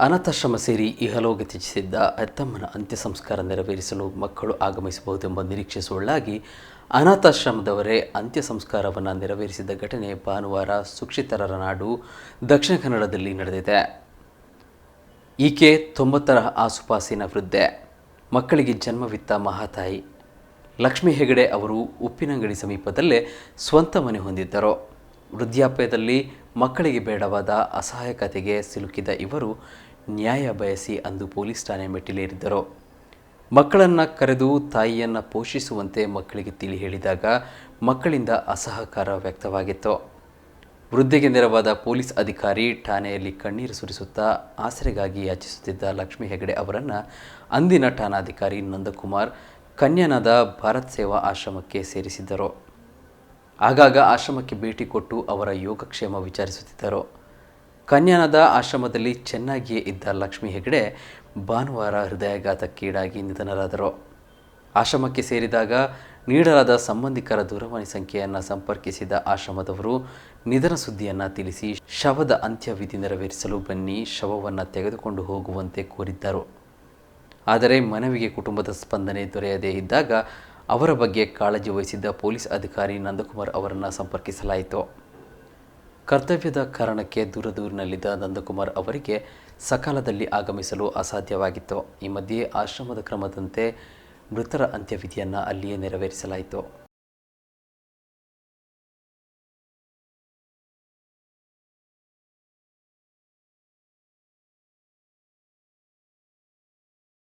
ಅನಾಥಾಶ್ರಮ ಸೇರಿ ಇಹಲೋಗ ತ್ಯಜಿಸಿದ್ದ ಅತ್ತಮ್ಮನ ಅಂತ್ಯ ಸಂಸ್ಕಾರ ನೆರವೇರಿಸಲು ಮಕ್ಕಳು ಆಗಮಿಸಬಹುದೆಂಬ ನಿರೀಕ್ಷೆ ಸುಳ್ಳಾಗಿ ಅನಾಥಾಶ್ರಮದವರೇ ಅಂತ್ಯ ಸಂಸ್ಕಾರವನ್ನು ನೆರವೇರಿಸಿದ ಘಟನೆ ಭಾನುವಾರ ಸುಕ್ಷಿತರರ ನಾಡು ದಕ್ಷಿಣ ಕನ್ನಡದಲ್ಲಿ ನಡೆದಿದೆ. ಈಕೆ ತೊಂಬತ್ತರ ಆಸುಪಾಸಿನ ವೃದ್ಧೆ. ಮಕ್ಕಳಿಗೆ ಜನ್ಮವಿತ್ತ ಮಹಾತಾಯಿ. ಲಕ್ಷ್ಮೀ ಹೆಗಡೆ ಅವರು ಉಪ್ಪಿನಂಗಡಿ ಸಮೀಪದಲ್ಲೇ ಸ್ವಂತ ಮನೆ ಹೊಂದಿದ್ದರು. ವೃದ್ಧಾಪ್ಯದಲ್ಲಿ ಮಕ್ಕಳಿಗೆ ಬೇಡವಾದ ಅಸಹಾಯಕತೆಗೆ ಸಿಲುಕಿದ ಇವರು ನ್ಯಾಯ ಬಯಸಿ ಅಂದು ಪೊಲೀಸ್ ಠಾಣೆ ಮೆಟ್ಟಿಲೇರಿದ್ದರು. ಮಕ್ಕಳನ್ನು ಕರೆದು ತಾಯಿಯನ್ನು ಪೋಷಿಸುವಂತೆ ಮಕ್ಕಳಿಗೆ ತಿಳಿ ಹೇಳಿದಾಗ ಮಕ್ಕಳಿಂದ ಅಸಹಕಾರ ವ್ಯಕ್ತವಾಗಿತ್ತು. ವೃದ್ಧಿಗೆ ನೆರವಾದ ಪೊಲೀಸ್ ಅಧಿಕಾರಿ ಠಾಣೆಯಲ್ಲಿ ಕಣ್ಣೀರು ಸುರಿಸುತ್ತಾ ಆಸರೆಗಾಗಿ ಯಾಚಿಸುತ್ತಿದ್ದ ಲಕ್ಷ್ಮೀ ಹೆಗಡೆ ಅವರನ್ನು ಅಂದಿನ ಠಾಣಾಧಿಕಾರಿ ನಂದಕುಮಾರ್, ಕನ್ಯನಾದ ಭಾರತ್ ಸೇವಾ ಆಶ್ರಮಕ್ಕೆ ಸೇರಿಸಿದ್ದರು. ಆಗಾಗ ಆಶ್ರಮಕ್ಕೆ ಭೇಟಿ ಕೊಟ್ಟು ಅವರ ಯೋಗಕ್ಷೇಮ ವಿಚಾರಿಸುತ್ತಿದ್ದರು. ಕನ್ಯಾನದ ಆಶ್ರಮದಲ್ಲಿ ಚೆನ್ನಾಗಿಯೇ ಇದ್ದ ಲಕ್ಷ್ಮೀ ಹೆಗಡೆ ಭಾನುವಾರ ಹೃದಯಾಘಾತಕ್ಕೀಡಾಗಿ ನಿಧನರಾದರು. ಆಶ್ರಮಕ್ಕೆ ಸೇರಿದಾಗ ನೀಡಲಾದ ಸಂಬಂಧಿಕರ ದೂರವಾಣಿ ಸಂಖ್ಯೆಯನ್ನು ಸಂಪರ್ಕಿಸಿದ ಆಶ್ರಮದವರು ನಿಧನ ಸುದ್ದಿಯನ್ನು ತಿಳಿಸಿ ಶವದ ಅಂತ್ಯವಿಧಿ ನೆರವೇರಿಸಲು ಬನ್ನಿ, ಶವವನ್ನು ತೆಗೆದುಕೊಂಡು ಹೋಗುವಂತೆ ಕೋರಿದ್ದರು. ಆದರೆ ಮನವಿಗೆ ಕುಟುಂಬದ ಸ್ಪಂದನೆ ದೊರೆಯದೇ ಇದ್ದಾಗ ಅವರ ಬಗ್ಗೆ ಕಾಳಜಿ ವಹಿಸಿದ್ದ ಪೊಲೀಸ್ ಅಧಿಕಾರಿ ನಂದಕುಮಾರ್ ಅವರನ್ನು ಸಂಪರ್ಕಿಸಲಾಯಿತು. ಕರ್ತವ್ಯದ ಕಾರಣಕ್ಕೆ ದೂರದೂರಿನಲ್ಲಿದ್ದ ನಂದಕುಮಾರ್ ಅವರಿಗೆ ಸಕಾಲದಲ್ಲಿ ಆಗಮಿಸಲು ಅಸಾಧ್ಯವಾಗಿತ್ತು. ಈ ಮಧ್ಯೆ ಆಶ್ರಮದ ಕ್ರಮದಂತೆ ಮೃತರ ಅಂತ್ಯವಿಧಿಯನ್ನು ಅಲ್ಲಿಯೇ ನೆರವೇರಿಸಲಾಯಿತು.